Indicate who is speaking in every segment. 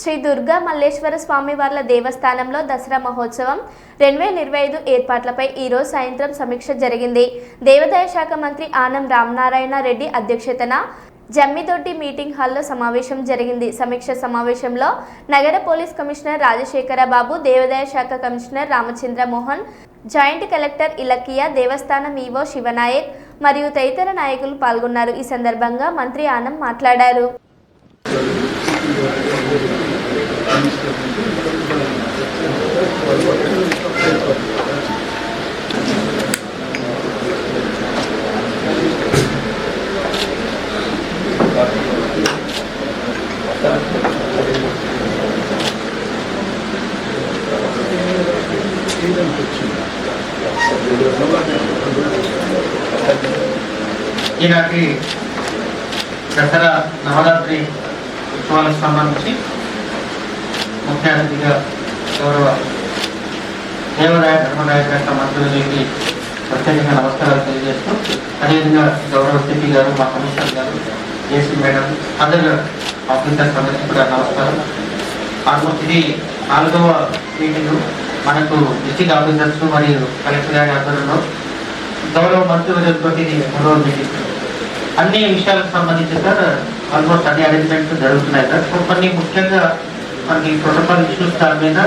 Speaker 1: శ్రీ దుర్గా మల్లేశ్వర స్వామి వార్ల దేవస్థానంలో దసరా మహోత్సవం రెండు వేల ఇరవై ఐదు ఏర్పాట్లపై ఈరోజు సాయంత్రం సమీక్ష జరిగింది. దేవాదాయ శాఖ మంత్రి ఆనం రామనారాయణ రెడ్డి అధ్యక్షతన జమ్మిదొడ్డి మీటింగ్ హాల్లో సమావేశం జరిగింది. సమీక్ష సమావేశంలో నగర పోలీస్ కమిషనర్ రాజశేఖర బాబు దేవాదాయ శాఖ commissioner Ramachandra Mohan joint collector Ilakkiya దేవస్థానం ఈవో శివనాయక్ మరియు తదితర నాయకులు పాల్గొన్నారు. ఈ సందర్భంగా మంత్రి ఆనం మాట్లాడారు.
Speaker 2: ఈనాటి దసరా నవరాత్రి ఉత్సవాలకు సంబంధించి ముఖ్య అతిథిగా గౌరవ దేవరాయ ధర్మరాయ శాఖ మంత్రులకి ప్రత్యేకంగా నమస్కారాలు తెలియజేస్తూ అదేవిధంగా గౌరవ సిపి గారు మా కమిషనర్ గారు ఏసీ మేడం అందరు ఆఫీసర్స్ అందరికీ కూడా నమస్కారం. ఆల్మోస్ట్ ఇది నాలుగవ మీటింగ్. మనకు డిస్టిక్ ఆఫీసర్స్ మరియు కలెక్టర్ గారి ఆధ్వర్యంలో గౌరవ మంత్రివర్యంతో ఇది మూడవ మీటింగ్. అన్ని విషయాలకు సంబంధించి సార్ ఆల్మోస్ట్ అన్ని అరేంజ్మెంట్స్ జరుగుతున్నాయి సార్. కొన్ని ముఖ్యంగా మనకి ప్రోటోకాల్ ఇష్యూస్ దాని మీద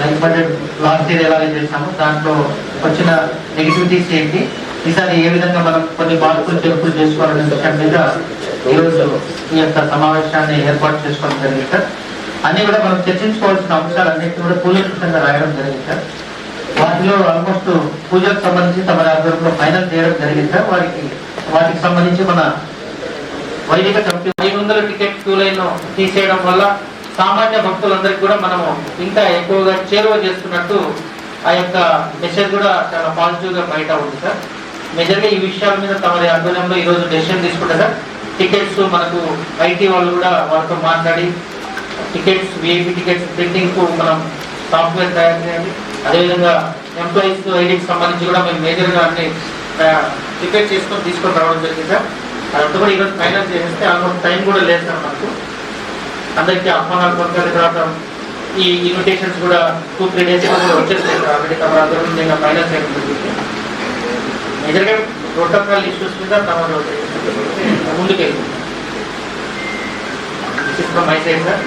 Speaker 2: లైక్ బడ్జెట్ లాస్ట్ ఇయర్ ఎలాగే చేసాము దాంట్లో వచ్చిన నెగిటివిటీస్ ఏంటి ఈసారి ఏ విధంగా మనం కొన్ని మార్పులు చేర్పులు చేసుకోవాలనే విషయం మీద ఈరోజు ఈ యొక్క సమావేశాన్ని ఏర్పాటు చేసుకోవడం జరిగింది సార్. అన్ని కూడా మనం చర్చించుకోవాల్సిన అంశాలన్నింటినీ కూడా కూలంకషంగా రాయడం జరిగింది సార్. వాటిలో ఆల్మోస్ట్ పూజకు సంబంధించి తమ ఆధ్వర్యంలో ఫైనల్ చేయడం జరిగింది సార్. వారికి వాటికి సంబంధించి మన వైదిక కమిటీ ఐదు వందల టికెట్ క్యూ లైన్ తీసేయడం వల్ల సామాన్య భక్తులందరికీ కూడా మనము ఇంకా ఎక్కువగా చేరువ చేస్తున్నట్టు ఆ యొక్క మెసేజ్ కూడా చాలా పాజిటివ్గా బయట ఉంది సార్. నిజంగా ఈ విషయాల మీద తమరి ఆధ్వర్యంలో ఈ రోజు డెసిషన్ తీసుకుంటే సార్. టికెట్స్ మనకు ఐటీ వాళ్ళు కూడా వాళ్ళతో మాట్లాడి టికెట్స్ విఐపి టికెట్స్ ప్రింటింగ్కు మనం సాఫ్ట్వేర్ తయారు చేయాలి. అదేవిధంగా ఎంప్లాయీస్ ఐడికి సంబంధించి కూడా మేము మేజర్గా అన్ని టికెట్ చేసుకొని తీసుకొని రావడం జరిగింది సార్. అదంతా కూడా ఈరోజు ఫైనల్ చేసేస్తే ఆల్మోస్ట్ టైం కూడా లేదు సార్ మనకు. అందరికీ ఆహ్వానాలు పంపాలి తర్వాత ఈ ఇన్విటేషన్స్ కూడా టూ త్రీ డేస్ వచ్చేస్తాయి. సార్ ఆల్రెడీ తమ ఆధ్వర్యంలో ఇంకా ఫైనల్ చేయడం జరిగింది మేజర్గా ప్రోటోకాల్ ఇష్యూస్ మీద తమ ముందుకెళ్తుంది మై సైడ్ సార్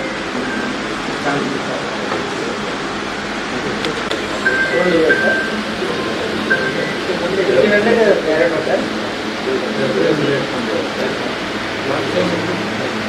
Speaker 3: I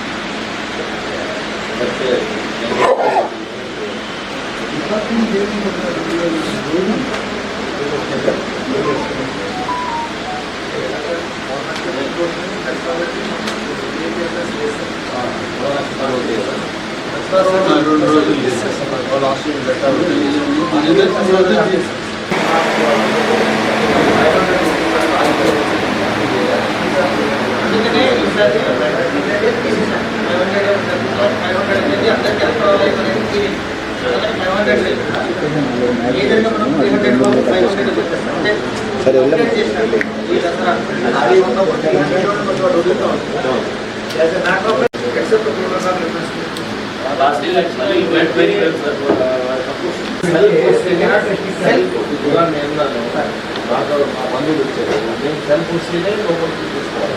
Speaker 3: రెండు రోజులు లాస్ట్
Speaker 2: అందుకనే హండ్రెడ్ లేదు ఏదైనా మనం త్రీ హండ్రెడ్ ఫైవ్ హండ్రెడ్ చెప్పేస్తాం అంటే కంప్లీట్ చేసినట్టు ఈ దసరా అది ఉన్న three hundred వదులుతాం as a matter of except protocol
Speaker 3: Last election, you went very well, sir. నేను బాగా మా బంధువులు వచ్చారు నేను సెల్ఫ్ వస్తేనే లోపలికి తీసుకోవాలి